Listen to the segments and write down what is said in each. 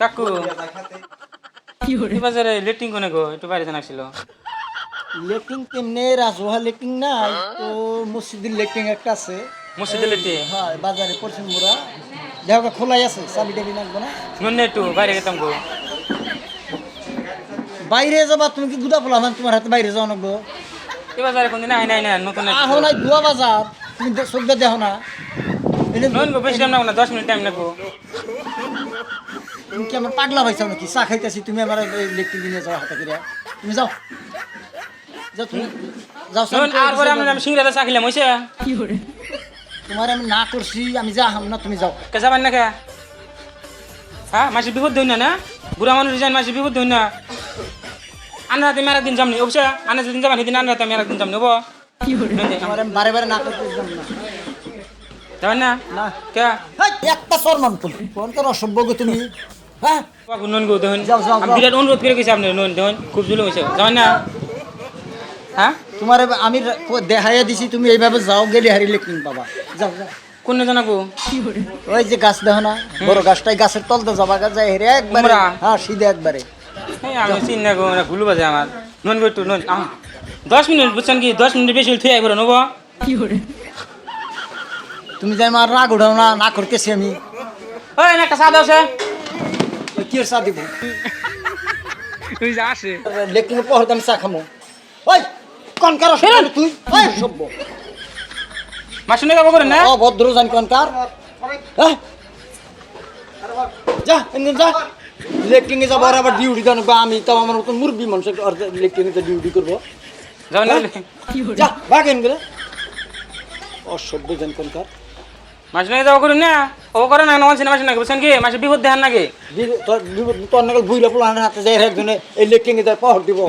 কাকু। এই বাজারে লেটিং কোনে গো? একটু বাইরে জানাছিল লেটিং তেমনি রাজুহা লেটিং নাই তো মসজিদের লেটিং একটা আছে। মসজিদে লেটে হ্যাঁ বাজারে পশ্চিম মোড়া দেখা খোলাই আছে চাবি টাবি লাগবে না? নুন একটু বাইরে গেতাম গো। বাইরে যাবা তুমি কি গুদা পোলা মানে তোমার হাতে বাইরে যাও নাকবো এই বাজারে কোনদিন আই নাই না নতুন আহো নাই দুয়া বাজার। তুমি দিয়ে দেখো না। নুন গো বেশি টাইম না দশ মিনিট টাইম লাগবো। তুমি কি আমার পাগলা পাইছাও নাকি? চা খাইতেছি তুমি আমার ইলেকট্রিক নিয়ে যাও হাতে করে তুমি যাও। যাও তুমি। যাও আর পরে আমরা আমি সিংড়া চা খেলাম হইছে? তোমার আমি না করছি আমি যা হাম না তুমি যাও। কে যাবেন না কে হ্যাঁ মাসি বিপদ ধরি না? না বুড়া মানুষ যান মাসি বিপদ ধরি না? আন্না রাতে মেরা দিন যামনি অবশ্য আন্না যেদিন যাবেন সেদিন আন্না রাতে মেরা দিন যামনি হব? তোমার আমি বারে বারে না করতে যাম না। যাবেন না? না। কে? একটা সরমান করছি কোন তোর অসভ্য গো তুমি। হ্যাঁ? বাবু নুন গো দেখুন। বিরাট অনুরোধ করে গেছি আপনি নুন দেখুন। খুব জুলুম হয়েছে। যাবেন না? হ্যাঁ? তোমার আমি দেখাইয়া দিছি তুমি এইভাবে যাও গেলে হারি লেকিন পাবা। যাও যাও। কোন জানাব ওই যে গাছ দেখো না বড় গাছটাই গাছের তলতে যাবা যায় হেরে একবারে উমরা। হ্যাঁ সিধে একবারে। আমি চিন্তা গো না ভুলু বাজে আমার। নুন গো একটু নুন দশ মিনিট বুঝছেন কি? দশ মিনিট বেশি থুয়ে নেব তুমি যাই আমার রাগ উঠাও না না করতেছি আমি। ওই একটা সাদা আছে কি চা দিব? তুই যা আসে। লেকিন পহর আমি চা খামো। ওই কন কার তুই? ওই সভ্য মাসুন গাবো করেন না? অভদ্র জানি কন কার? যা এমনি যা। লেকিং এ যাব আর আবার ডিউটি দেন আমি তো আমার মতো মুরগি মানুষ লেকিং এ ডিউটি করব। যাবেন না। যা ভাগেন গেলে। অসভ্য জানি কন কার? মাসুন যাওয়া করেন না? ও করে না নন সিনেমা মাসুন বুঝছেন কি? মাসে বিপদ দেখান নাকি? তোর নাকি বুইলা পোলানের হাতে যাই একজনে এই লেকিং এ পহর দিব।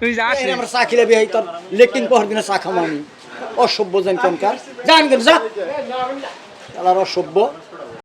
তুই যা এই আমার চা খিলে বিহাই তোর লেকিং পাহর দিনে চা খাম আমি। অসভ্য জানি কন কার। জান যা। অসভ্য।